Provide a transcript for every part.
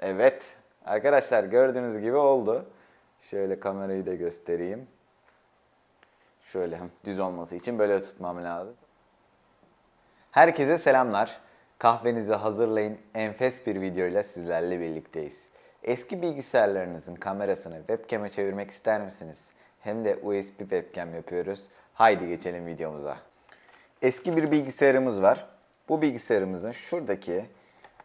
Evet. Arkadaşlar gördüğünüz gibi oldu. Şöyle kamerayı da göstereyim. Şöyle düz olması için böyle tutmam lazım. Herkese selamlar. Kahvenizi hazırlayın. Enfes bir videoyla sizlerle birlikteyiz. Eski bilgisayarlarınızın kamerasını webcam'e çevirmek ister misiniz? Hem de USB webcam yapıyoruz. Haydi geçelim videomuza. Eski bir bilgisayarımız var. Bu bilgisayarımızın şuradaki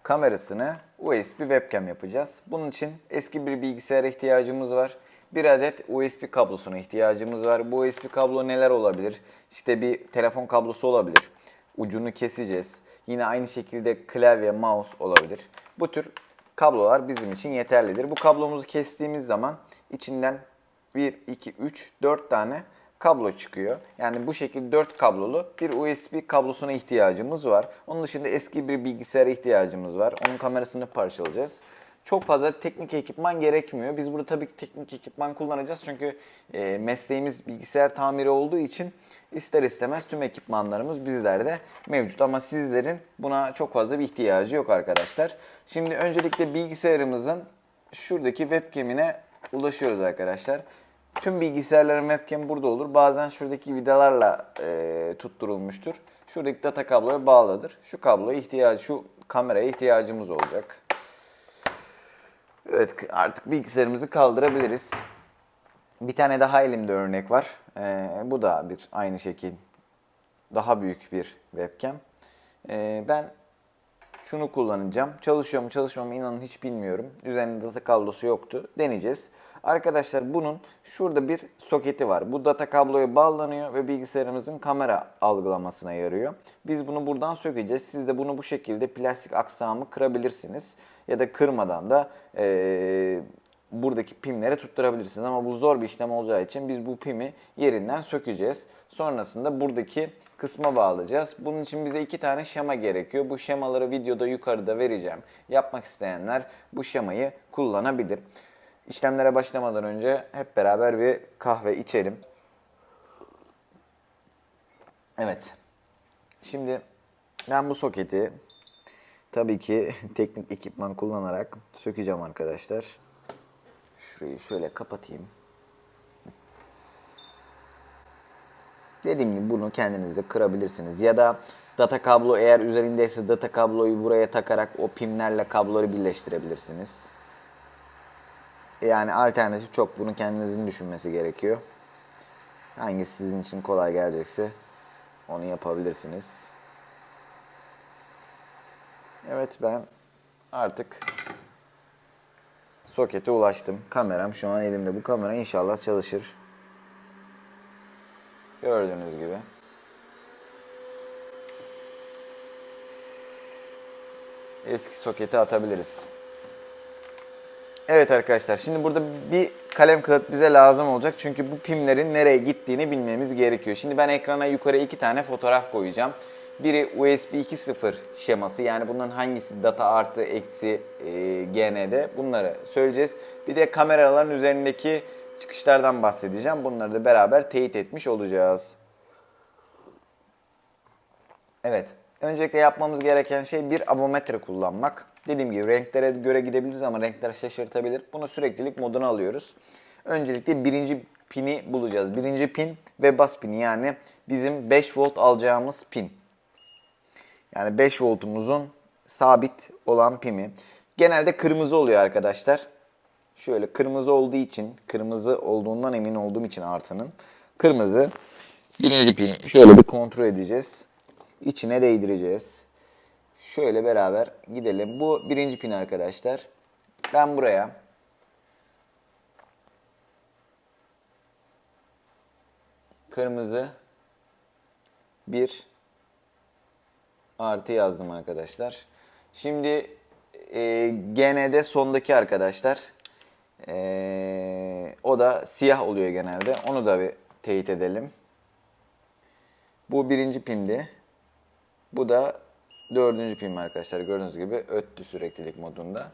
kamerasını USB webcam yapacağız. Bunun için eski bir bilgisayara ihtiyacımız var. Bir adet USB kablosuna ihtiyacımız var. Bu USB kablo neler olabilir? İşte bir telefon kablosu olabilir. Ucunu keseceğiz. Yine aynı şekilde klavye, mouse olabilir. Bu tür kablolar bizim için yeterlidir. Bu kablomuzu kestiğimiz zaman içinden 1, 2, 3, 4 tane kablo çıkıyor. Yani bu şekilde 4 kablolu bir USB kablosuna ihtiyacımız var. Onun dışında eski bir bilgisayara ihtiyacımız var. Onun kamerasını parçalayacağız. Çok fazla teknik ekipman gerekmiyor. Biz burada tabii ki teknik ekipman kullanacağız. Çünkü e, mesleğimiz bilgisayar tamiri olduğu için ister istemez tüm ekipmanlarımız bizlerde mevcut. Ama sizlerin buna çok fazla bir ihtiyacı yok arkadaşlar. Şimdi öncelikle bilgisayarımızın şuradaki webcam'ine ulaşıyoruz arkadaşlar. Tüm bilgisayarların webcam burada olur. Bazen şuradaki vidalarla e, tutturulmuştur. Şuradaki data kabloya bağlıdır. Şu kabloya ihtiyacı, şu kameraya ihtiyacımız olacak. Evet artık bilgisayarımızı kaldırabiliriz. Bir tane daha elimde örnek var. E, bu da bir aynı şekil daha büyük bir webcam. E, ben şunu kullanacağım. Çalışıyor mu çalışmıyor mu inanın hiç bilmiyorum. Üzerinde data kablosu yoktu. Deneyeceğiz. Arkadaşlar bunun şurada bir soketi var. Bu data kabloya bağlanıyor ve bilgisayarımızın kamera algılamasına yarıyor. Biz bunu buradan sökeceğiz. Siz de bunu bu şekilde plastik aksamı kırabilirsiniz. Ya da kırmadan da ee, buradaki pimlere tutturabilirsiniz. Ama bu zor bir işlem olacağı için biz bu pimi yerinden sökeceğiz. Sonrasında buradaki kısma bağlayacağız. Bunun için bize iki tane şema gerekiyor. Bu şemaları videoda yukarıda vereceğim. Yapmak isteyenler bu şemayı kullanabilir. İşlemlere başlamadan önce hep beraber bir kahve içelim. Evet. Şimdi ben bu soketi tabii ki teknik ekipman kullanarak sökeceğim arkadaşlar. Şurayı şöyle kapatayım. Dediğim gibi bunu kendiniz de kırabilirsiniz. Ya da data kablo eğer üzerindeyse data kabloyu buraya takarak o pimlerle kabloları birleştirebilirsiniz. Yani alternatif çok. Bunu kendinizin düşünmesi gerekiyor. Hangisi sizin için kolay gelecekse onu yapabilirsiniz. Evet ben artık sokete ulaştım. Kameram şu an elimde. Bu kamera inşallah çalışır. Gördüğünüz gibi. Eski soketi atabiliriz. Evet arkadaşlar şimdi burada bir kalem kağıt bize lazım olacak. Çünkü bu pimlerin nereye gittiğini bilmemiz gerekiyor. Şimdi ben ekrana yukarı iki tane fotoğraf koyacağım. Biri USB 2.0 şeması yani bunların hangisi data artı eksi e, GND bunları söyleyeceğiz. Bir de kameraların üzerindeki çıkışlardan bahsedeceğim. Bunları da beraber teyit etmiş olacağız. Evet. Öncelikle yapmamız gereken şey bir avometre kullanmak. Dediğim gibi renklere göre gidebiliriz ama renkler şaşırtabilir. Bunu süreklilik moduna alıyoruz. Öncelikle birinci pini bulacağız. Birinci pin ve bas pini yani bizim 5 volt alacağımız pin. Yani 5 voltumuzun sabit olan pimi. Genelde kırmızı oluyor arkadaşlar. Şöyle kırmızı olduğu için, kırmızı olduğundan emin olduğum için artanın. Kırmızı. Birinci pini şöyle bir kontrol edeceğiz. İçine değdireceğiz. Şöyle beraber gidelim. Bu birinci pin arkadaşlar. Ben buraya kırmızı bir artı yazdım arkadaşlar. Şimdi e, GND sondaki arkadaşlar. E, o da siyah oluyor genelde. Onu da bir teyit edelim. Bu birinci pindi. Bu da dördüncü pin arkadaşlar. Gördüğünüz gibi öttü süreklilik modunda.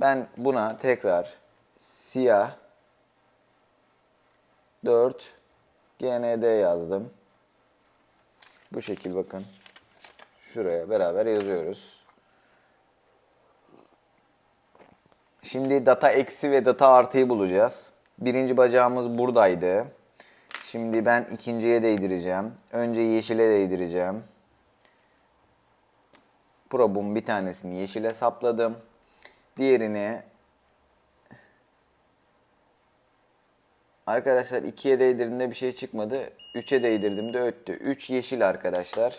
Ben buna tekrar siyah 4 GND yazdım. Bu şekil bakın. Şuraya beraber yazıyoruz. Şimdi data eksi ve data artıyı bulacağız. Birinci bacağımız buradaydı. Şimdi ben ikinciye değdireceğim. Önce yeşile değdireceğim. Probun bir tanesini yeşile sapladım. Diğerini Arkadaşlar 2'ye değdirdiğimde bir şey çıkmadı. 3'e değdirdiğimde öttü. 3 yeşil arkadaşlar.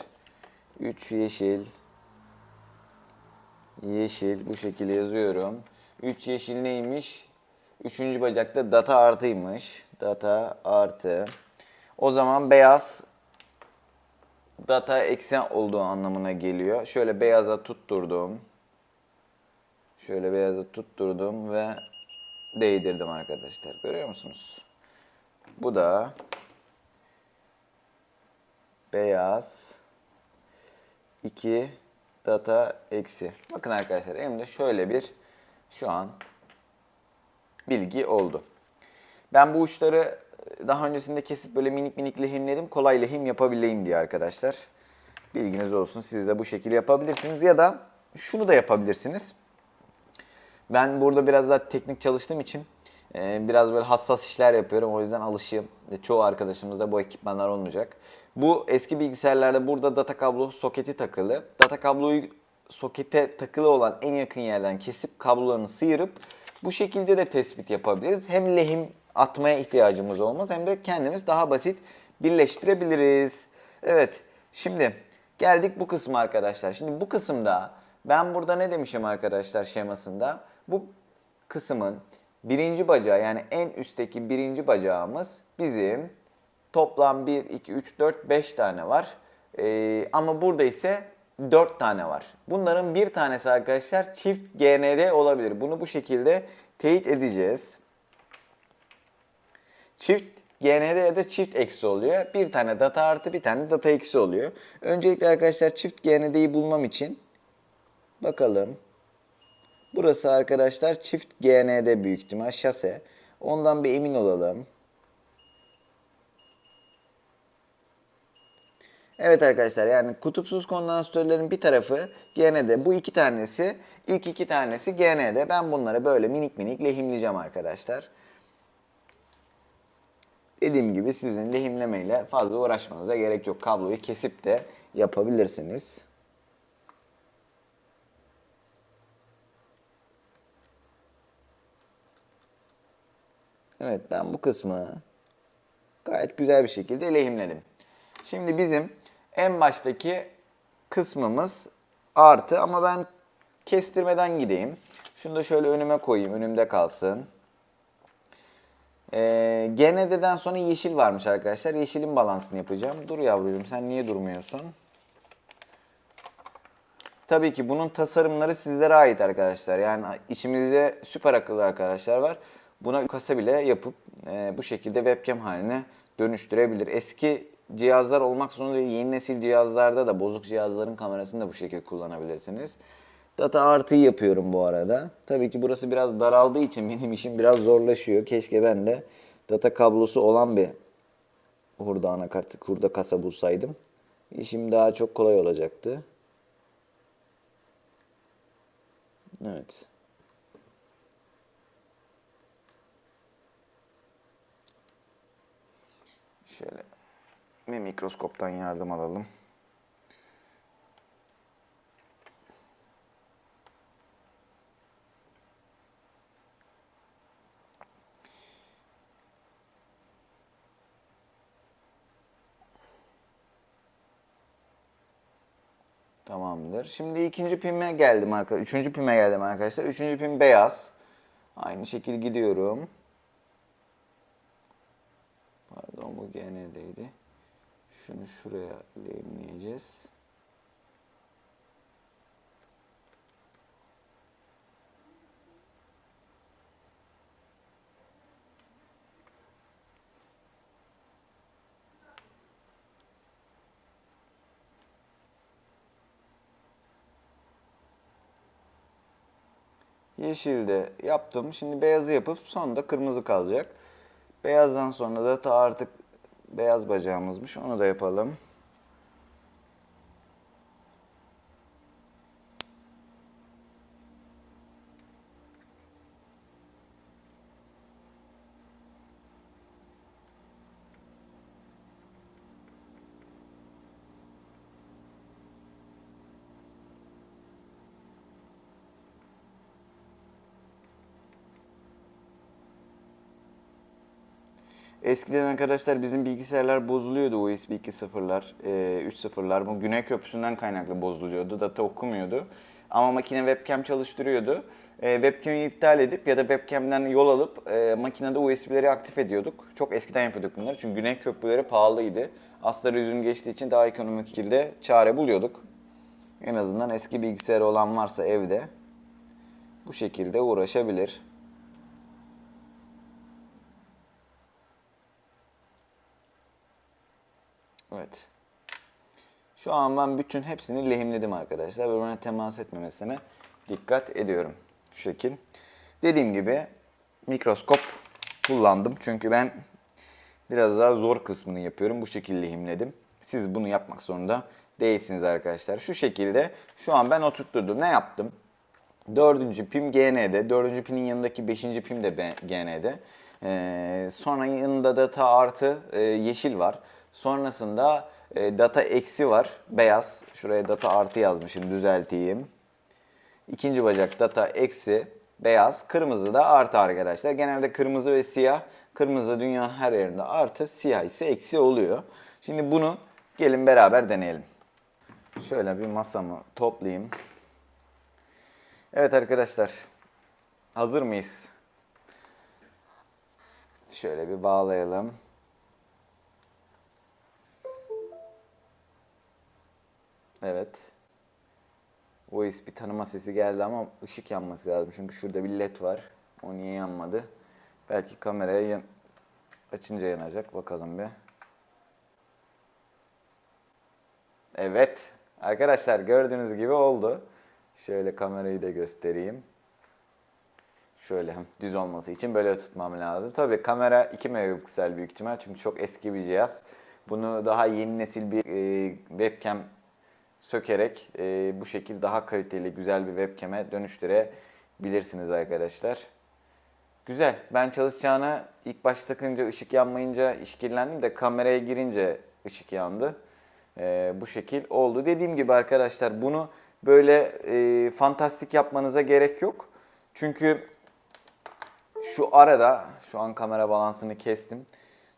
3 yeşil. Yeşil bu şekilde yazıyorum. 3 yeşil neymiş? Üçüncü bacakta data artıymış. Data artı. O zaman beyaz data eksen olduğu anlamına geliyor. Şöyle beyaza tutturdum. Şöyle beyaza tutturdum ve değdirdim arkadaşlar. Görüyor musunuz? Bu da beyaz 2 data eksi. Bakın arkadaşlar elimde şöyle bir şu an bilgi oldu. Ben bu uçları daha öncesinde kesip böyle minik minik lehimledim. Kolay lehim yapabileyim diye arkadaşlar. Bilginiz olsun. Siz de bu şekilde yapabilirsiniz. Ya da şunu da yapabilirsiniz. Ben burada biraz daha teknik çalıştığım için e, biraz böyle hassas işler yapıyorum. O yüzden alışığım. E, Çoğu arkadaşımızda bu ekipmanlar olmayacak. Bu eski bilgisayarlarda burada data kablo soketi takılı. Data kabloyu sokete takılı olan en yakın yerden kesip kablolarını sıyırıp bu şekilde de tespit yapabiliriz. Hem lehim atmaya ihtiyacımız olmaz hem de kendimiz daha basit birleştirebiliriz. Evet şimdi geldik bu kısma arkadaşlar. Şimdi bu kısımda ben burada ne demişim arkadaşlar şemasında? Bu kısmın birinci bacağı yani en üstteki birinci bacağımız bizim toplam 1, 2, 3, 4, 5 tane var. Ee, ama burada ise 4 tane var. Bunların bir tanesi arkadaşlar çift GND olabilir. Bunu bu şekilde teyit edeceğiz. Çift GND ya da çift eksi oluyor. Bir tane data artı bir tane data eksi oluyor. Öncelikle arkadaşlar çift GND'yi bulmam için bakalım. Burası arkadaşlar çift GND büyük ihtimal şase. Ondan bir emin olalım. Evet arkadaşlar yani kutupsuz kondansatörlerin bir tarafı GND. Bu iki tanesi, ilk iki tanesi GND. Ben bunları böyle minik minik lehimleyeceğim arkadaşlar. Dediğim gibi sizin lehimlemeyle fazla uğraşmanıza gerek yok. Kabloyu kesip de yapabilirsiniz. Evet ben bu kısmı gayet güzel bir şekilde lehimledim. Şimdi bizim en baştaki kısmımız artı ama ben kestirmeden gideyim. Şunu da şöyle önüme koyayım, önümde kalsın. Ee, GND'den sonra yeşil varmış arkadaşlar. Yeşilin balansını yapacağım. Dur yavrucuğum sen niye durmuyorsun? Tabii ki bunun tasarımları sizlere ait arkadaşlar. Yani içimizde süper akıllı arkadaşlar var. Buna kasa bile yapıp e, bu şekilde webcam haline dönüştürebilir. Eski cihazlar olmak zorunda. Yeni nesil cihazlarda da bozuk cihazların kamerasını da bu şekilde kullanabilirsiniz. Data artıyı yapıyorum bu arada. Tabii ki burası biraz daraldığı için benim işim biraz zorlaşıyor. Keşke ben de data kablosu olan bir hurda anakartı, hurda kasa bulsaydım. İşim daha çok kolay olacaktı. Evet. Şöyle bir mikroskoptan yardım alalım. Tamamdır. Şimdi ikinci pime geldim arkadaşlar. Üçüncü pime geldim arkadaşlar. Üçüncü pim beyaz. Aynı şekil gidiyorum. Pardon bu GN'deydi. Şunu şuraya lehimleyeceğiz. Yeşilde yaptım. Şimdi beyazı yapıp sonunda kırmızı kalacak. Beyazdan sonra da ta artık beyaz bacağımızmış. Onu da yapalım. Eskiden arkadaşlar bizim bilgisayarlar bozuluyordu USB 2.0'lar, e, 3.0'lar. Bu Güney Köprüsü'nden kaynaklı bozuluyordu. Data okumuyordu. Ama makine webcam çalıştırıyordu. E, webcam'i iptal edip ya da webcam'den yol alıp e, makinede USB'leri aktif ediyorduk. Çok eskiden yapıyorduk bunları çünkü Güney Köprüleri pahalıydı. Astar yüzün geçtiği için daha ekonomik şekilde çare buluyorduk. En azından eski bilgisayarı olan varsa evde bu şekilde uğraşabilir. Evet. Şu an ben bütün hepsini lehimledim arkadaşlar. Birbirine temas etmemesine dikkat ediyorum. Şu şekil. Dediğim gibi mikroskop kullandım. Çünkü ben biraz daha zor kısmını yapıyorum. Bu şekilde lehimledim. Siz bunu yapmak zorunda değilsiniz arkadaşlar. Şu şekilde şu an ben oturtturdum. Ne yaptım? Dördüncü pim GN'de. Dördüncü pinin yanındaki beşinci pim de GN'de. Ee, sonra yanında data artı e, yeşil var. Sonrasında e, data eksi var. Beyaz. Şuraya data artı yazmışım. Düzelteyim. İkinci bacak data eksi beyaz. Kırmızı da artı arkadaşlar. Genelde kırmızı ve siyah. Kırmızı dünyanın her yerinde artı. Siyah ise eksi oluyor. Şimdi bunu gelin beraber deneyelim. Şöyle bir masamı toplayayım. Evet arkadaşlar. Hazır mıyız? Şöyle bir bağlayalım. Evet. USB tanıma sesi geldi ama ışık yanması lazım. Çünkü şurada bir led var. O niye yanmadı? Belki kameraya yan- açınca yanacak. Bakalım bir. Evet. Arkadaşlar gördüğünüz gibi oldu. Şöyle kamerayı da göstereyim. Şöyle düz olması için böyle tutmam lazım. Tabii kamera 2 megapiksel büyük ihtimal çünkü çok eski bir cihaz. Bunu daha yeni nesil bir e, webcam sökerek e, bu şekilde daha kaliteli güzel bir webcam'e dönüştürebilirsiniz arkadaşlar. Güzel. Ben çalışacağını ilk başta takınca ışık yanmayınca işkillendim de kameraya girince ışık yandı. Ee, bu şekil oldu. Dediğim gibi arkadaşlar bunu böyle e, fantastik yapmanıza gerek yok. Çünkü şu arada, şu an kamera balansını kestim.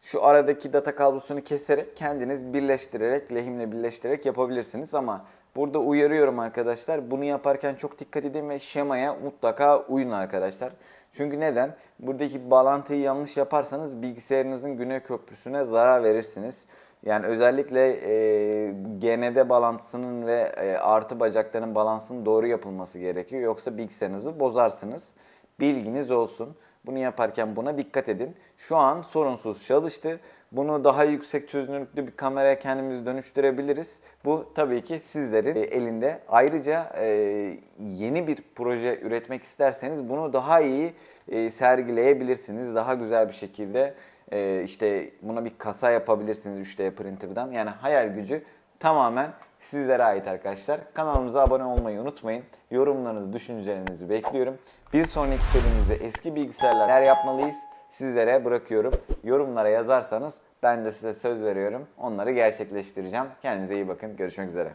Şu aradaki data kablosunu keserek kendiniz birleştirerek, lehimle birleştirerek yapabilirsiniz. Ama burada uyarıyorum arkadaşlar. Bunu yaparken çok dikkat edin ve şemaya mutlaka uyun arkadaşlar. Çünkü neden? Buradaki bağlantıyı yanlış yaparsanız bilgisayarınızın güney köprüsüne zarar verirsiniz. Yani özellikle e, GND bağlantısının ve e, artı bacakların balansının doğru yapılması gerekiyor. Yoksa bilgisayarınızı bozarsınız. Bilginiz olsun. Bunu yaparken buna dikkat edin. Şu an sorunsuz çalıştı. Bunu daha yüksek çözünürlüklü bir kameraya kendimizi dönüştürebiliriz. Bu tabii ki sizlerin e, elinde. Ayrıca e, yeni bir proje üretmek isterseniz bunu daha iyi e, sergileyebilirsiniz. Daha güzel bir şekilde işte buna bir kasa yapabilirsiniz 3D printer'dan. Yani hayal gücü tamamen sizlere ait arkadaşlar. Kanalımıza abone olmayı unutmayın. Yorumlarınızı, düşüncelerinizi bekliyorum. Bir sonraki serimizde eski bilgisayarlar yapmalıyız sizlere bırakıyorum. Yorumlara yazarsanız ben de size söz veriyorum. Onları gerçekleştireceğim. Kendinize iyi bakın. Görüşmek üzere.